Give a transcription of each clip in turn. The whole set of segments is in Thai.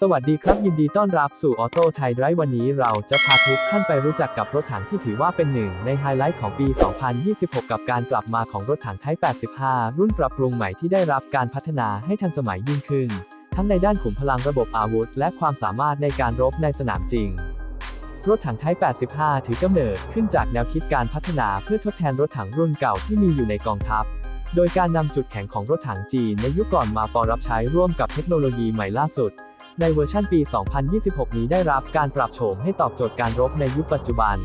สวัสดีครับยินดีต้อนรับสู่ออโต้ไทยไดรฟ์วันนี้เราจะพาทุกท่านไปรู้จักกับรถถังที่ถือว่าเป็นหนึ่งในไฮไลท์ของปี 2026 กับการกลับมาของรถถังไทป์85 รุ่นปรับปรุงใหม่ที่ได้รับการพัฒนาให้ทันสมัยยิ่งขึ้น ทั้งในด้านขุมพลังระบบอาวุธ และความสามารถในการรบในสนามจริง รถถังไทป์85 ถือกำเนิดขึ้นจากแนวคิดการพัฒนาเพื่อทดแทนรถถังรุ่นเก่าที่มีอยู่ในกองทัพโดยการนำจุดแข็งของรถถังจีนในยุคก่อนมาปรับใช้ร่วมกับเทคโนโลยีใหม่ล่าสุด ในเวอร์ชันปี 2026 นี้ได้รับการปรับโฉมให้ตอบโจทย์การรบในยุคปัจจุบัน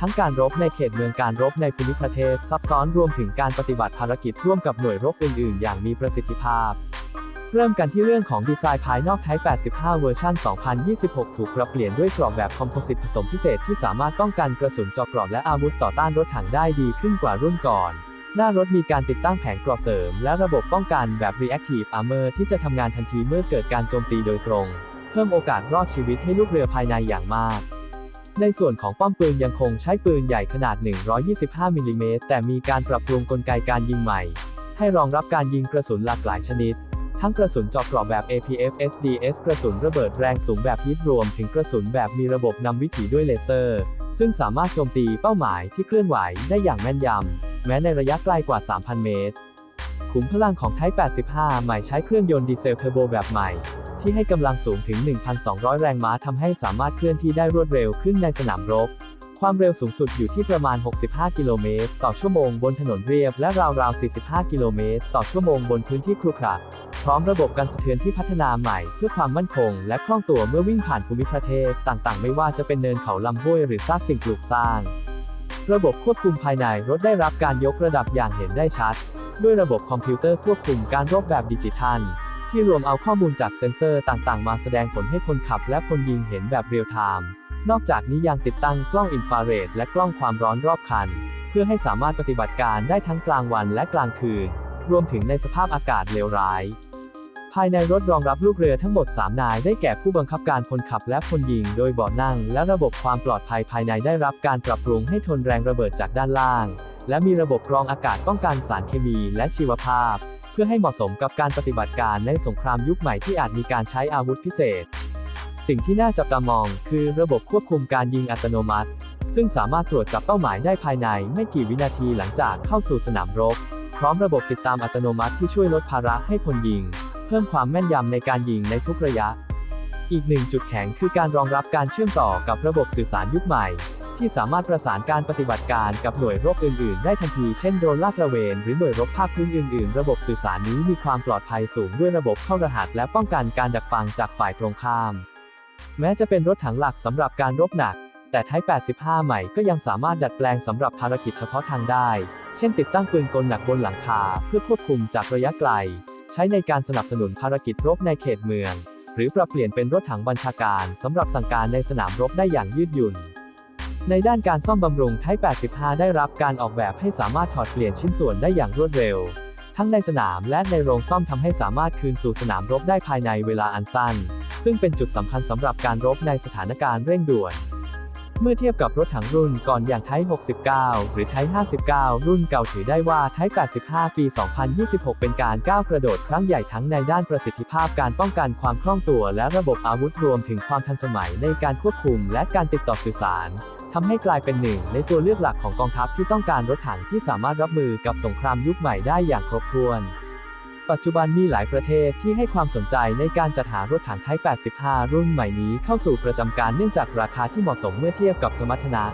ทั้งการรบในเขตเมืองการรบในภูมิประเทศซับซ้อนรวมถึงการปฏิบัติภารกิจร่วมกับหน่วยรบอื่น ๆ อย่างมีประสิทธิภาพ เริ่มกันที่เรื่องของดีไซน์ภายนอก Type 85 เวอร์ชัน2026 ถูกปรับเปลี่ยนด้วยกรอบแบบคอมโพสิตผสมพิเศษที่สามารถป้องกันกระสุนเจอกรอบและอาวุธต่อต้านรถถังได้ดีขึ้นกว่ารุ่นก่อน หน้ารถมีการติดตั้งแผงกราะเสริม และระบบป้องกันแบบ Reactive Armor ที่จะทำงานทันทีเมื่อเกิดการโจมตีโดยตรง เพิ่มโอกาสรอดชีวิตให้ลูกเรือภายในอย่างมาก ในส่วนของป้อมปืนยังคงใช้ปืนใหญ่ขนาด 125มิลลิเมตรแต่มีการปรับปรุงกลไกการยิงใหม่ ให้รองรับการยิงกระสุนหลากหลายชนิด ทั้งกระสุนเจาะเกราะแบบ APF SDS กระสุนระเบิดแรงสูงแบบฮิตรวม ถึงกระสุนแบบมีระบบนำวิถีด้วยเลเซอร์ ซึ่งสามารถโจมตีเป้าหมายที่เคลื่อนไหวได้อย่างแม่นยำ แม้ในระยะไกลกว่า 3,000 เมตร ขุมพลังของ Type 85 ใหม่ใช้เครื่องยนต์ดีเซลเทอร์โบแบบใหม่ ที่ให้กำลังสูงถึง 1,200 แรงม้าทำให้สามารถเคลื่อนที่ได้รวดเร็วขึ้นในสนามรบ ความเร็วสูงสุดอยู่ที่ประมาณ 65 กิโลเมตรต่อชั่วโมงบนถนนเรียบและราวๆ 45 กิโลเมตรต่อชั่วโมงบนพื้นที่ครุขระพร้อมระบบการสะเทือนที่พัฒนาใหม่เพื่อความมั่นคง และคล่องตัวเมื่อวิ่งผ่านภูมิประเทศ ต่างๆ ไม่ว่าจะเป็นเนินเขาลำห้วยหรือซากสิ่งปลูกสร้าง ระบบควบคุมภายในรถได้รับการยกระดับอย่างเห็นได้ชัด ด้วยระบบคอมพิวเตอร์ควบคุมการรบแบบดิจิทัล ที่รวมเอาข้อมูลจากเซ็นเซอร์ต่างๆ มาแสดงผลให้คนขับและคนยิงเห็นแบบเรียลไทม์ นอกจากนี้ยังติดตั้งกล้องอินฟราเรดและกล้องความร้อนรอบคัน เพื่อให้สามารถปฏิบัติการได้ทั้งกลางวันและกลางคืน รวมถึงในสภาพอากาศเลวร้าย ภายในรถรองรับลูกเรือทั้งหมด 3 นาย ได้แก่ผู้บังคับการคนขับและคนยิง โดยเบาะนั่ง และระบบความปลอดภัยภายในได้รับการปรับปรุงให้ทนแรงระเบิดจากด้านล่าง และมีระบบกรองอากาศป้องกันสารเคมีและชีวภาพ เพื่อให้เหมาะสมกับการปฏิบัติการในสงครามยุคใหม่ที่อาจมีการใช้อาวุธพิเศษ สิ่งที่น่าจับตามอง คือระบบควบคุมการยิงอัตโนมัติ ซึ่งสามารถตรวจจับเป้าหมายได้ภายในไม่กี่วินาทีหลังจากเข้าสู่สนามรบ พร้อมระบบติดตามอัตโนมัติที่ช่วยลดภาระให้คนยิง เพิ่มความแม่นยำในการยิงในทุกระยะ อีกหนึ่งจุดแข็งคือการรองรับการเชื่อมต่อกับระบบสื่อสารยุคใหม่ ที่สามารถประสานการปฏิบัติการกับหน่วยรบอื่น ๆ ได้ทันทีเช่นโดรนลาดตระเวน หรือหน่วยรบภาคพื้นอื่น ๆ ระบบสื่อสารนี้มีความปลอดภัยสูงด้วยระบบเข้ารหัส และป้องกันการดักฟังจากฝ่ายตรงข้าม แม้จะเป็นรถถังหลักสำหรับการรบหนัก แต่ไทป์85 ใหม่ก็ยังสามารถดัดแปลงสำหรับภารกิจเฉพาะทางได้ เช่น ติดตั้งปืนกลหนักบนหลังคา เพื่อควบคุมจากระยะไกล ใช้ในการสนับสนุนภารกิจรบในเขตเมือง หรือปรับเปลี่ยนเป็นรถถังบัญชาการสำหรับสั่งการในสนามรบได้อย่างยืดหยุ่น ในด้านการซ่อมบำรุงไทป85 ได้รับการออกแบบให้สามารถถอดเปลี่ยนชิ้นส่วนได้อย่างรวดเร็ว ทั้งในสนามและในโรงซ่อมทำให้สามารถคืนสู่สนามรบได้ภายในเวลาอันสั้น ซึ่งเป็นจุดสำคัญสำหรับการรบในสถานการณ์เร่งด่วน เมื่อเทียบกับรถถังรุ่นก่อนอย่างไทป์69 หรือไทป์59 รุ่นเก่าถือได้ว่าไทป์85 ปี 2026 เป็นการก้าวกระโดดครั้งใหญ่ทั้งในด้านประสิทธิภาพการป้องกันความคล่องตัวและระบบอาวุธรวมถึงความทันสมัยในการควบคุมและการติดต่อสื่อสารทำให้กลายเป็นหนึ่งในตัวเลือกหลักของกองทัพที่ต้องการรถถังที่สามารถรับมือกับสงครามยุคใหม่ได้อย่างครบถ้วน ปัจจุบันมีหลายประเทศที่ให้ความสนใจในการจัดหารถถังไทป์85 รุ่นใหม่นี้เข้าสู่ประจำการเนื่องจากราคาที่เหมาะสมเมื่อเทียบกับสมรรถนะ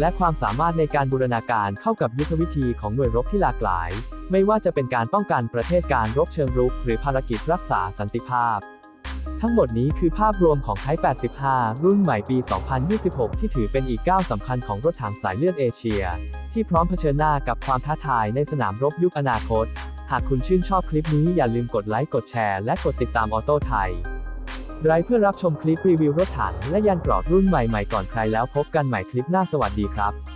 และความสามารถในการบูรณาการเข้ากับยุทธวิธีของหน่วยรบที่หลากหลาย ไม่ว่าจะเป็นการป้องกันประเทศการรบเชิงรุก หรือภารกิจรักษาสันติภาพ ทั้งหมดนี้คือภาพรวมของไทป์85 รุ่นใหม่ปี 2026 ที่ถือเป็นอีกก้าวสำคัญของรถถังสายเลือดเอเชีย ที่พร้อมเผชิญหน้ากับความท้าทายในสนามรบยุคอนาคต หากคุณชื่นชอบคลิปนี้อย่าลืมกดไลค์กดแชร์และกดติดตามออโต้ไทยไรเพื่อรับชมคลิปรีวิวรถถังและยานเกรอบรุ่นใหม่ๆก่อนใครแล้วพบกันใหม่คลิปหน้าสวัสดีครับ